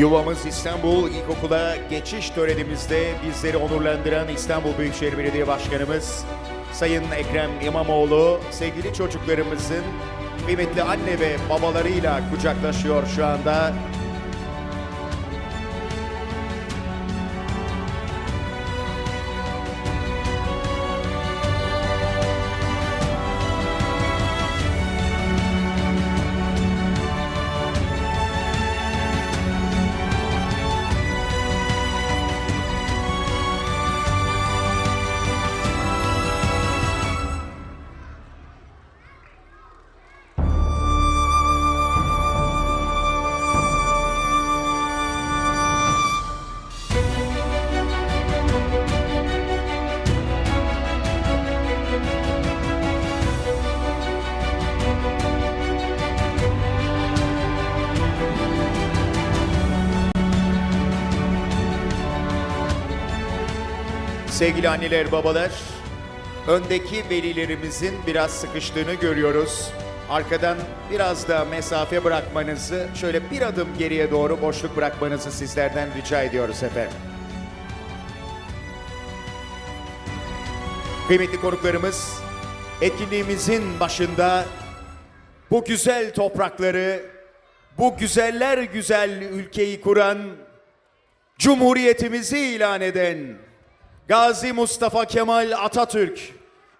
Yuvamız İstanbul İlkokula geçiş törenimizde bizleri onurlandıran İstanbul Büyükşehir Belediye Başkanımız Sayın Ekrem İmamoğlu sevgili çocuklarımızın kıymetli anne ve babalarıyla kucaklaşıyor şu anda. Sevgili anneler, babalar, öndeki velilerimizin biraz sıkıştığını görüyoruz. Arkadan biraz da mesafe bırakmanızı, şöyle bir adım geriye doğru boşluk bırakmanızı sizlerden rica ediyoruz efendim. Kıymetli konuklarımız, etkinliğimizin başında bu güzel toprakları, bu güzeller güzel ülkeyi kuran, Cumhuriyetimizi ilan eden Gazi Mustafa Kemal Atatürk,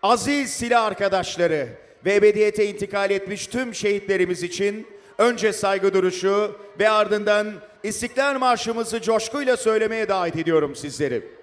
aziz silah arkadaşları ve ebediyete intikal etmiş tüm şehitlerimiz için önce saygı duruşu ve ardından İstiklal Marşımızı coşkuyla söylemeye davet ediyorum sizleri.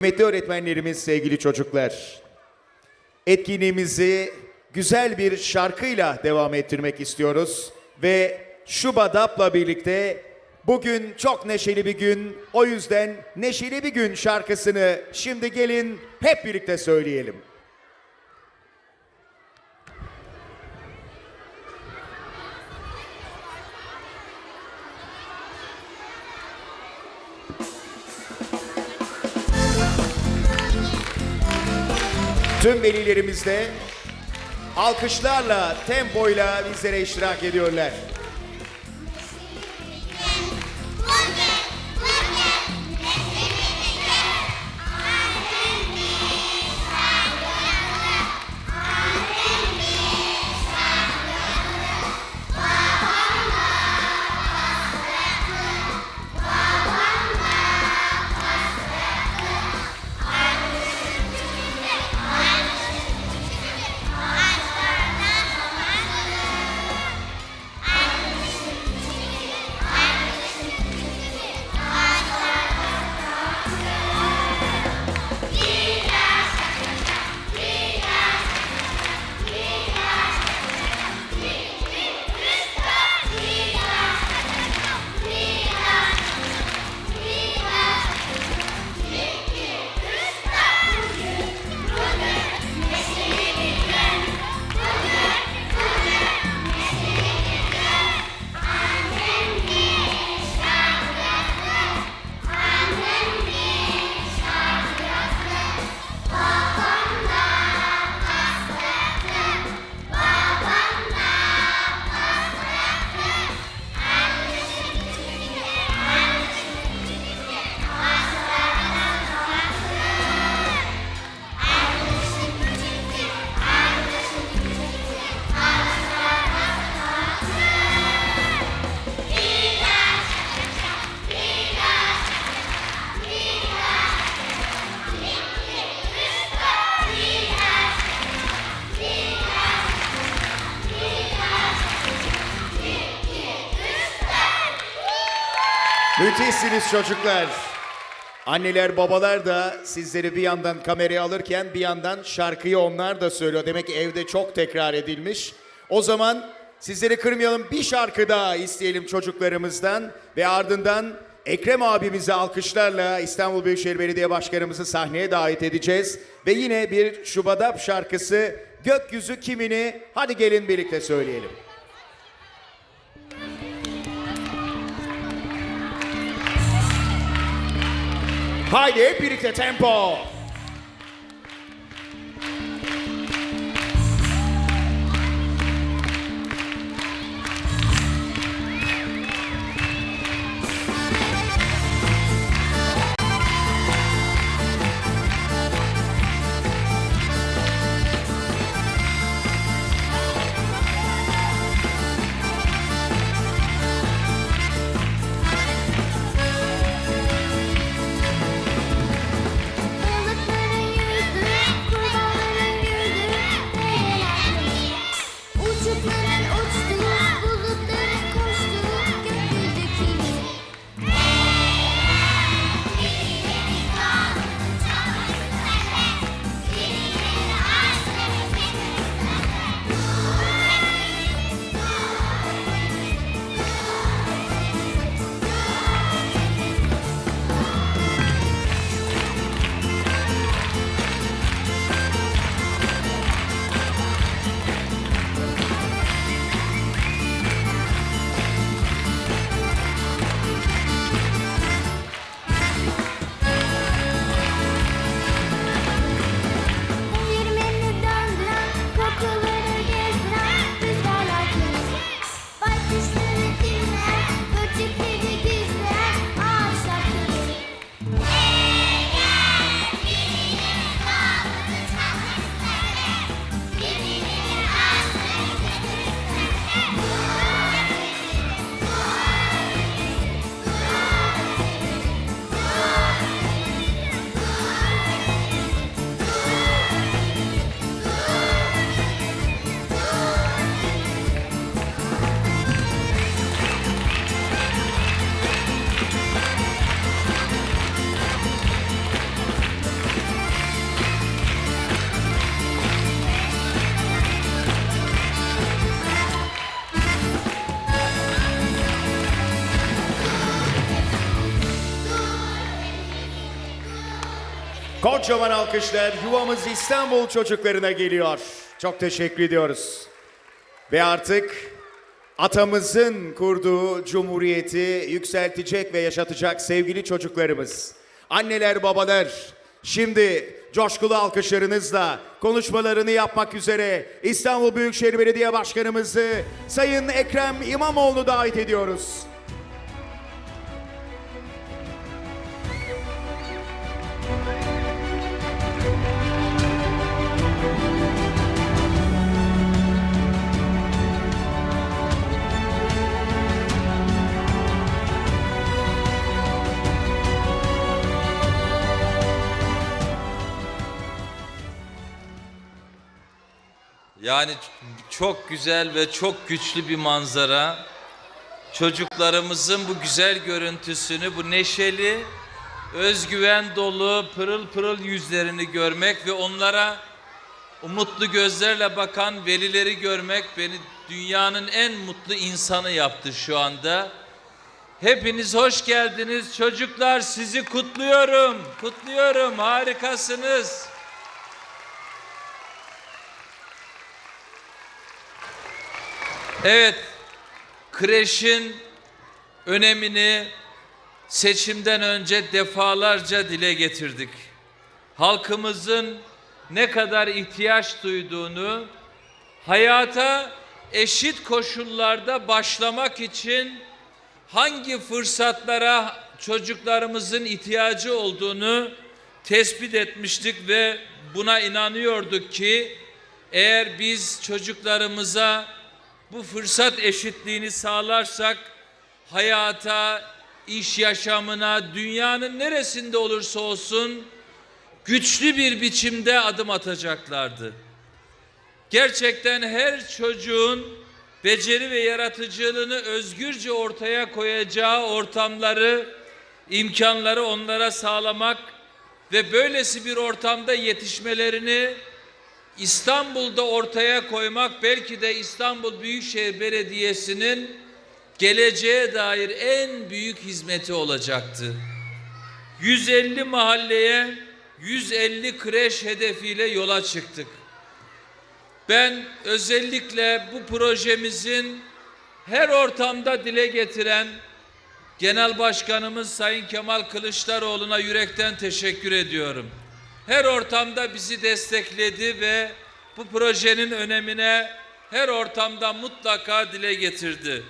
Kıymetli öğretmenlerimiz, sevgili çocuklar. Etkinliğimizi güzel bir şarkıyla devam ettirmek istiyoruz. Ve Şubadap'la birlikte bugün çok neşeli bir gün. O yüzden Neşeli Bir Gün şarkısını şimdi gelin hep birlikte söyleyelim. Tüm velilerimiz de alkışlarla, tempoyla bizlere iştirak ediyorlar. Müthişsiniz çocuklar. Anneler babalar da sizleri bir yandan kameraya alırken bir yandan şarkıyı onlar da söylüyor. Demek ki evde çok tekrar edilmiş. O zaman sizleri kırmayalım bir şarkı daha isteyelim çocuklarımızdan ve ardından Ekrem abimizi alkışlarla İstanbul Büyükşehir Belediye Başkanımızı sahneye davet edeceğiz. Ve yine bir Şubadap şarkısı Gökyüzü Kimini hadi gelin birlikte söyleyelim. Haydi hep birlikte tempo. Kocaman alkışlar yuvamız İstanbul çocuklarına geliyor. Çok teşekkür ediyoruz. Ve artık atamızın kurduğu cumhuriyeti yükseltecek ve yaşatacak sevgili çocuklarımız. Anneler, babalar, şimdi coşkulu alkışlarınızla konuşmalarını yapmak üzere İstanbul Büyükşehir Belediye Başkanımızı Sayın Ekrem İmamoğlu davet ediyoruz. Yani çok güzel ve çok güçlü bir manzara. Çocuklarımızın bu güzel görüntüsünü, bu neşeli, özgüven dolu, pırıl pırıl yüzlerini görmek ve onlara umutlu gözlerle bakan velileri görmek beni dünyanın en mutlu insanı yaptı şu anda. Hepiniz hoş geldiniz çocuklar sizi kutluyorum. Kutluyorum harikasınız. Evet, kreşin önemini seçimden önce defalarca dile getirdik. Halkımızın ne kadar ihtiyaç duyduğunu, hayata eşit koşullarda başlamak için hangi fırsatlara çocuklarımızın ihtiyacı olduğunu tespit etmiştik ve buna inanıyorduk ki eğer biz çocuklarımıza bu fırsat eşitliğini sağlarsak hayata, iş yaşamına, dünyanın neresinde olursa olsun güçlü bir biçimde adım atacaklardı. Gerçekten her çocuğun beceri ve yaratıcılığını özgürce ortaya koyacağı ortamları, imkanları onlara sağlamak ve böylesi bir ortamda yetişmelerini İstanbul'da ortaya koymak belki de İstanbul Büyükşehir Belediyesi'nin geleceğe dair en büyük hizmeti olacaktı. 150 mahalleye 150 kreş hedefiyle yola çıktık. Ben özellikle bu projemizin her ortamda dile getiren Genel Başkanımız Sayın Kemal Kılıçdaroğlu'na yürekten teşekkür ediyorum. Her ortamda bizi destekledi ve bu projenin önemine her ortamda mutlaka dile getirdi.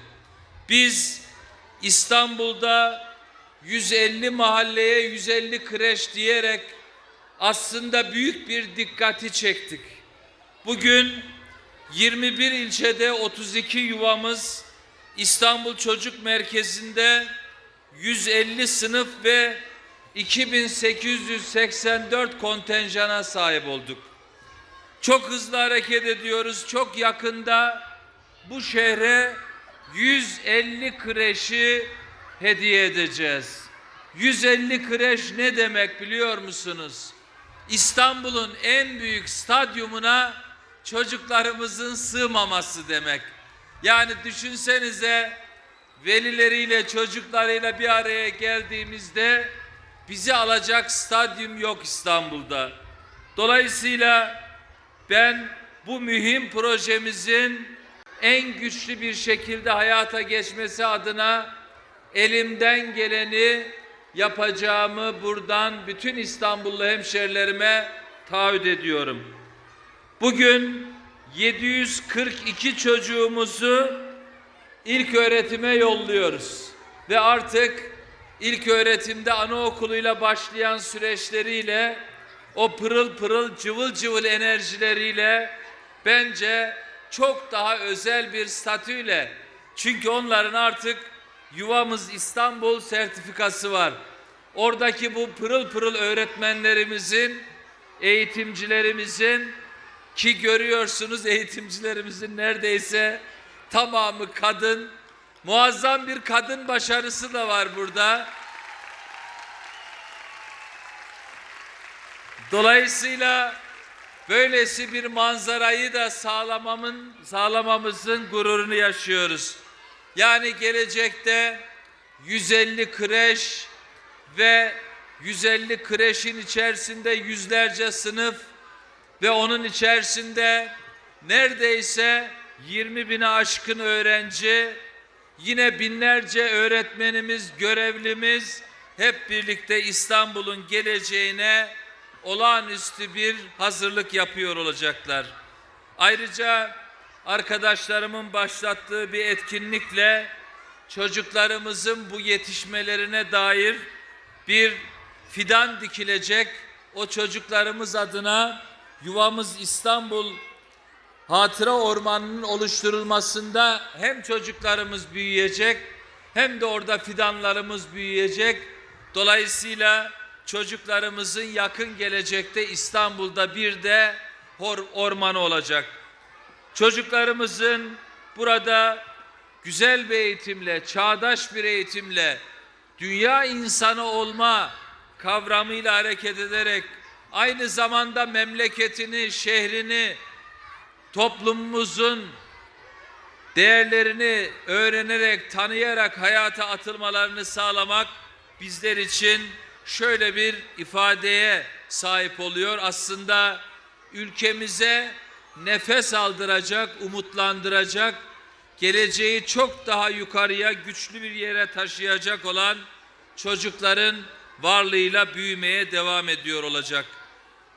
Biz İstanbul'da 150 mahalleye 150 kreş diyerek aslında büyük bir dikkati çektik. Bugün 21 ilçede 32 yuvamız İstanbul Çocuk Merkezi'nde 150 sınıf ve 2884 kontenjana sahip olduk. Çok hızlı hareket ediyoruz. Çok yakında bu şehre 150 kreşi hediye edeceğiz. 150 kreş ne demek biliyor musunuz? İstanbul'un en büyük stadyumuna çocuklarımızın sığmaması demek. Yani düşünsenize velileriyle çocuklarıyla bir araya geldiğimizde bizi alacak stadyum yok İstanbul'da. Dolayısıyla ben bu mühim projemizin en güçlü bir şekilde hayata geçmesi adına elimden geleni yapacağımı buradan bütün İstanbullu hemşerilerime taahhüt ediyorum. Bugün 742 çocuğumuzu ilk öğretime yolluyoruz ve artık ilk öğretimde anaokuluyla başlayan süreçleriyle o pırıl pırıl cıvıl cıvıl enerjileriyle bence çok daha özel bir statüyle çünkü onların artık yuvamız İstanbul sertifikası var. Oradaki bu pırıl pırıl öğretmenlerimizin, eğitimcilerimizin ki görüyorsunuz eğitimcilerimizin neredeyse tamamı kadın. Muazzam bir kadın başarısı da var burada. Dolayısıyla böylesi bir manzarayı da sağlamamın sağlamamızın gururunu yaşıyoruz. Yani gelecekte 150 kreş ve 150 kreşin içerisinde yüzlerce sınıf ve onun içerisinde neredeyse 20 bine aşkın öğrenci, yine binlerce öğretmenimiz, görevlimiz hep birlikte İstanbul'un geleceğine olağanüstü bir hazırlık yapıyor olacaklar. Ayrıca arkadaşlarımın başlattığı bir etkinlikle çocuklarımızın bu yetişmelerine dair bir fidan dikilecek. O çocuklarımız adına yuvamız İstanbul Hatıra Ormanı'nın oluşturulmasında hem çocuklarımız büyüyecek hem de orada fidanlarımız büyüyecek. Dolayısıyla çocuklarımızın yakın gelecekte İstanbul'da bir de ormanı olacak. Çocuklarımızın burada güzel bir eğitimle, çağdaş bir eğitimle, dünya insanı olma kavramıyla hareket ederek aynı zamanda memleketini, şehrini, toplumumuzun değerlerini öğrenerek, tanıyarak hayata atılmalarını sağlamak bizler için şöyle bir ifadeye sahip oluyor. Aslında ülkemize nefes aldıracak, umutlandıracak, geleceği çok daha yukarıya, güçlü bir yere taşıyacak olan çocukların varlığıyla büyümeye devam ediyor olacak.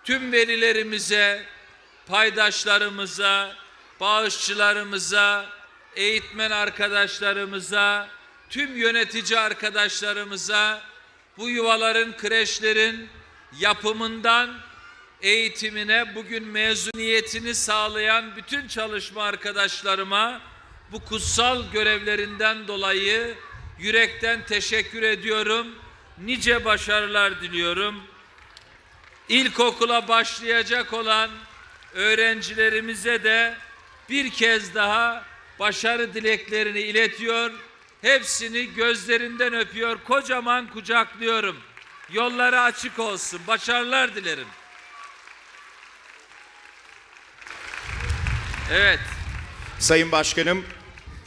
Tüm velilerimize, paydaşlarımıza, bağışçılarımıza, eğitmen arkadaşlarımıza, tüm yönetici arkadaşlarımıza bu yuvaların, kreşlerin yapımından eğitimine, bugün mezuniyetini sağlayan bütün çalışma arkadaşlarıma bu kutsal görevlerinden dolayı yürekten teşekkür ediyorum. Nice başarılar diliyorum. İlkokula başlayacak olan öğrencilerimize de bir kez daha başarı dileklerini iletiyor. Hepsini gözlerinden öpüyor. Kocaman kucaklıyorum. Yolları açık olsun. Başarılar dilerim. Evet. Sayın Başkanım,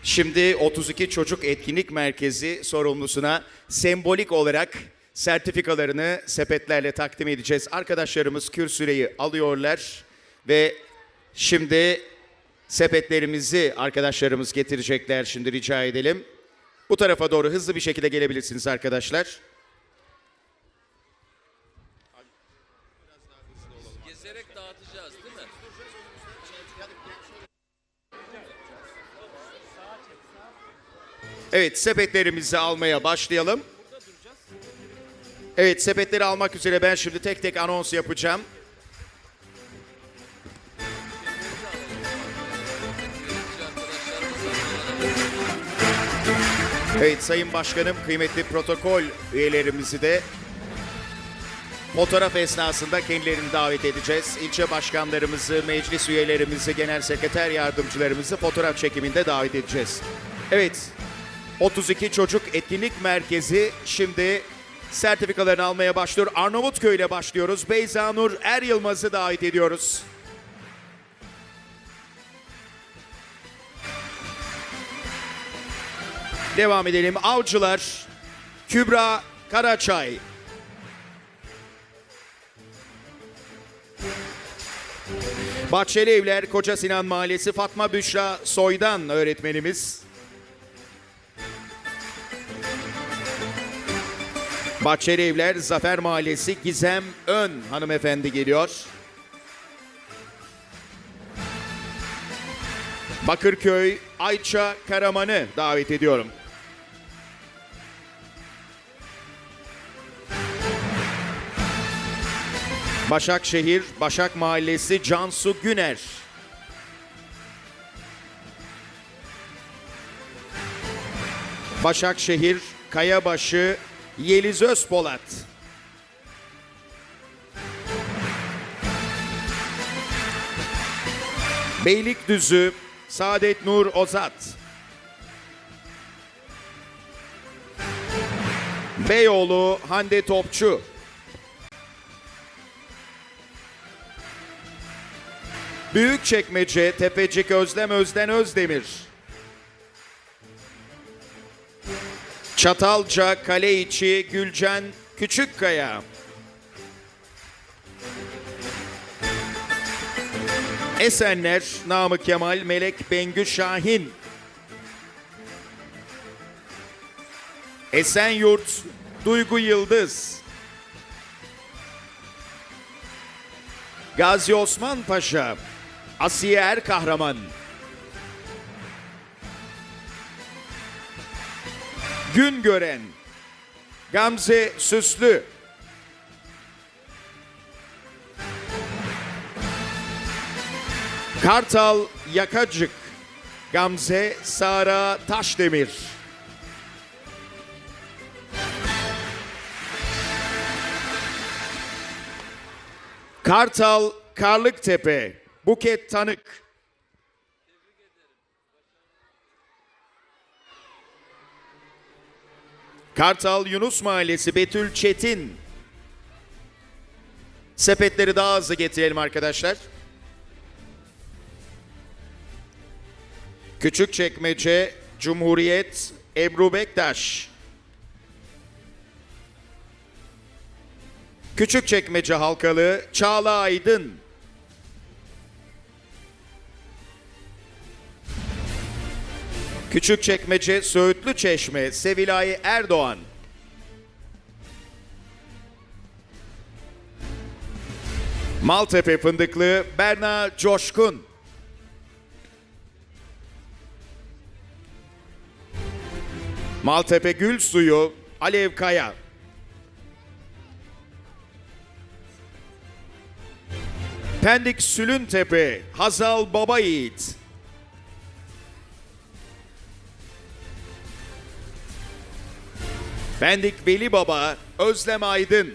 şimdi 32 Çocuk Etkinlik Merkezi sorumlusuna sembolik olarak sertifikalarını sepetlerle takdim edeceğiz. Arkadaşlarımız kürsüreyi alıyorlar ve şimdi sepetlerimizi arkadaşlarımız getirecekler. Şimdi rica edelim. Bu tarafa doğru hızlı bir şekilde gelebilirsiniz arkadaşlar. Gezerek dağıtacağız değil mi? Evet sepetlerimizi almaya başlayalım. Evet sepetleri almak üzere ben şimdi tek tek anons yapacağım. Evet Sayın Başkanım kıymetli protokol üyelerimizi de fotoğraf esnasında kendilerini davet edeceğiz. İlçe başkanlarımızı, meclis üyelerimizi, genel sekreter yardımcılarımızı fotoğraf çekiminde davet edeceğiz. Evet 32 Çocuk Etkinlik Merkezi şimdi sertifikalarını almaya başlıyor. Arnavutköy ile başlıyoruz. Beyza Nur Er Yılmaz'ı davet ediyoruz. Devam edelim. Avcılar, Kübra Karaçay. Bahçeli Evler, Koca Sinan Mahallesi Fatma Büşra Soydan öğretmenimiz. Bahçeli Evler, Zafer Mahallesi Gizem Ön hanımefendi geliyor. Bakırköy Ayça Karaman'ı davet ediyorum. Başakşehir Başak Mahallesi Cansu Güner. Başakşehir Kayabaşı Yeliz Özpolat. Beylikdüzü Saadet Nur Ozat. Beyoğlu Hande Topçu. Büyükçekmece Tepecik Özlem Özden Özdemir. Çatalca Kale içi Gülcen Küçükkaya. Esenler Namık Kemal Melek Bengü Şahin. Esenyurt Duygu Yıldız. Gazi Osman Paşa Asiye Er Kahraman. Gün gören Gamze Süslü. Kartal Yakacık Gamze Sara Taşdemir. Kartal Karlıktepe Buket Tanık. Kartal Yunus Mahallesi Betül Çetin. Sepetleri daha hızlı getirelim arkadaşlar. Küçükçekmece Cumhuriyet Ebru Bektaş. Küçükçekmece Halkalı Çağla Aydın. Küçükçekmece Söğütlü Çeşme Sevilay Erdoğan. Maltepe Fındıklı Berna Coşkun. Maltepe Gül Suyu Alev Kaya. Pendik Sülüntepe Hazal Baba Yiğit. Pendik Veli Baba Özlem Aydın.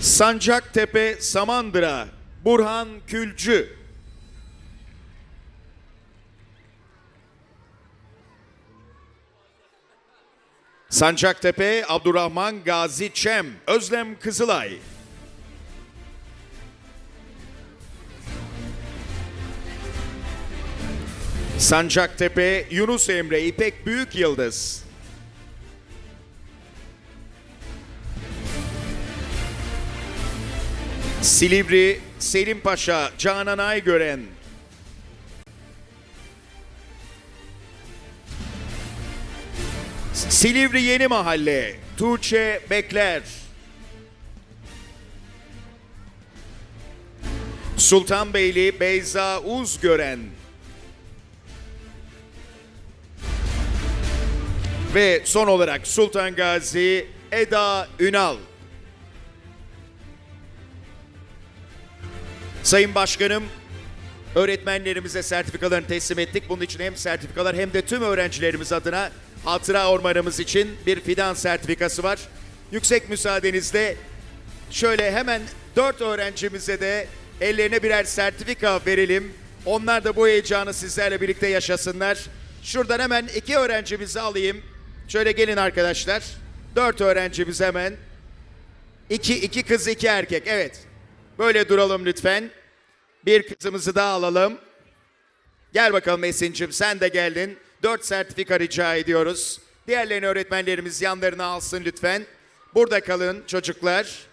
Sancaktepe Samandıra Burhan Külcü Sancaktepe Abdurrahman Gazi Çem Özlem Kızılay Sancaktepe Yunus Emre İpek Büyük Yıldız. Silivri Selim Paşa Canan Aygören. Silivri Yeni Mahalle Tuğçe Bekler. Sultanbeyli Beyza Uzgören Ve son olarak Sultan Gazi Eda Ünal Sayın Başkanım, öğretmenlerimize sertifikalarını teslim ettik. Bunun için hem sertifikalar hem de tüm öğrencilerimiz adına hatıra ormanımız için bir fidan sertifikası var. Yüksek müsaadenizle şöyle hemen dört öğrencimize de ellerine birer sertifika verelim. Onlar da bu heyecanı sizlerle birlikte yaşasınlar. Şuradan hemen iki öğrencimizi alayım. Şöyle gelin arkadaşlar. Dört öğrencimiz hemen. İki, iki kız, iki erkek. Evet. Böyle duralım lütfen. Bir kızımızı daha alalım. Gel bakalım Esin'cim sen de geldin. Dört sertifika rica ediyoruz. Diğerlerini öğretmenlerimiz yanlarına alsın lütfen. Burada kalın çocuklar.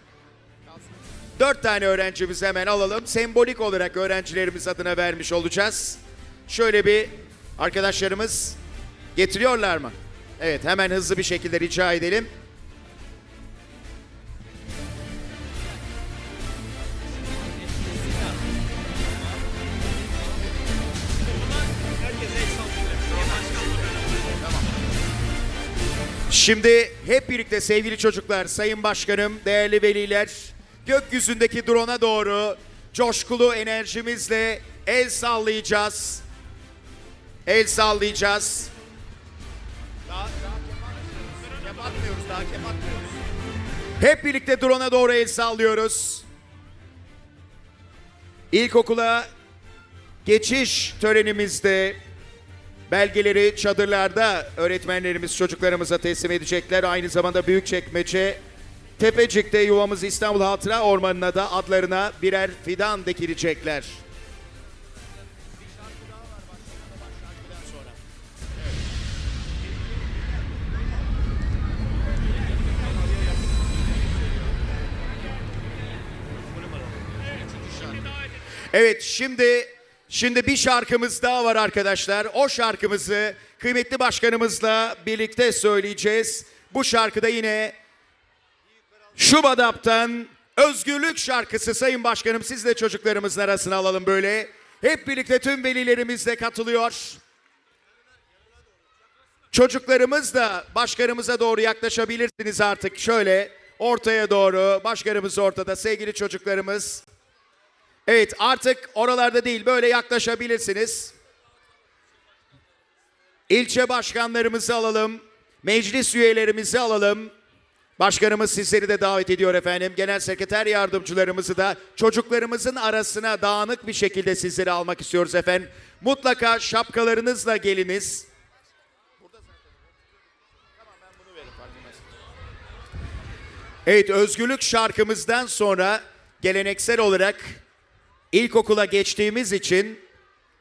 Dört tane öğrencimizi hemen alalım. Sembolik olarak öğrencilerimiz adına vermiş olacağız. Şöyle bir arkadaşlarımız getiriyorlar mı? Evet hemen hızlı bir şekilde rica edelim. Şimdi hep birlikte sevgili çocuklar, sayın başkanım, değerli veliler, gökyüzündeki drone'a doğru coşkulu enerjimizle el sallayacağız. El sallayacağız. Atmıyoruz, daha kep atmıyoruz. Hep birlikte drone'a doğru el sallıyoruz. İlkokula geçiş törenimizde Belgeleri çadırlarda öğretmenlerimiz çocuklarımıza teslim edecekler. Aynı zamanda Büyükçekmece Tepecik'te yuvamız İstanbul Hatıra Ormanı'na da adlarına birer fidan dikilecekler. Evet şimdi şimdi bir şarkımız daha var arkadaşlar. O şarkımızı kıymetli başkanımızla birlikte söyleyeceğiz. Bu şarkıda yine Şubadap'tan Özgürlük şarkısı Sayın Başkanım siz de çocuklarımızın arasına alalım böyle. Hep birlikte tüm velilerimiz de katılıyor. Çocuklarımız da başkanımıza doğru yaklaşabilirsiniz artık şöyle ortaya doğru. Başkanımız ortada sevgili çocuklarımız. Evet artık oralarda değil böyle yaklaşabilirsiniz. İlçe başkanlarımızı alalım. Meclis üyelerimizi alalım. Başkanımız sizleri de davet ediyor efendim. Genel sekreter yardımcılarımızı da çocuklarımızın arasına dağınık bir şekilde sizleri almak istiyoruz efendim. Mutlaka şapkalarınızla geliniz. Evet özgürlük şarkımızdan sonra geleneksel olarak ilkokula geçtiğimiz için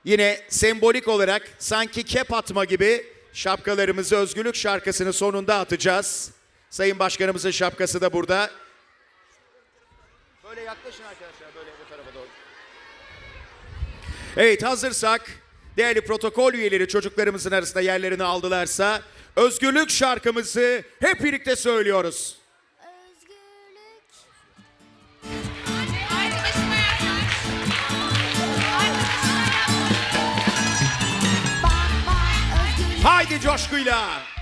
yine sembolik olarak sanki kep atma gibi şapkalarımızı özgürlük şarkısının sonunda atacağız. Sayın Başkanımızın şapkası da burada. Böyle yaklaşın arkadaşlar böyle bu tarafa doğru. Evet hazırsak değerli protokol üyeleri çocuklarımızın arasında yerlerini aldılarsa özgürlük şarkımızı hep birlikte söylüyoruz. Haydi coşkuyla.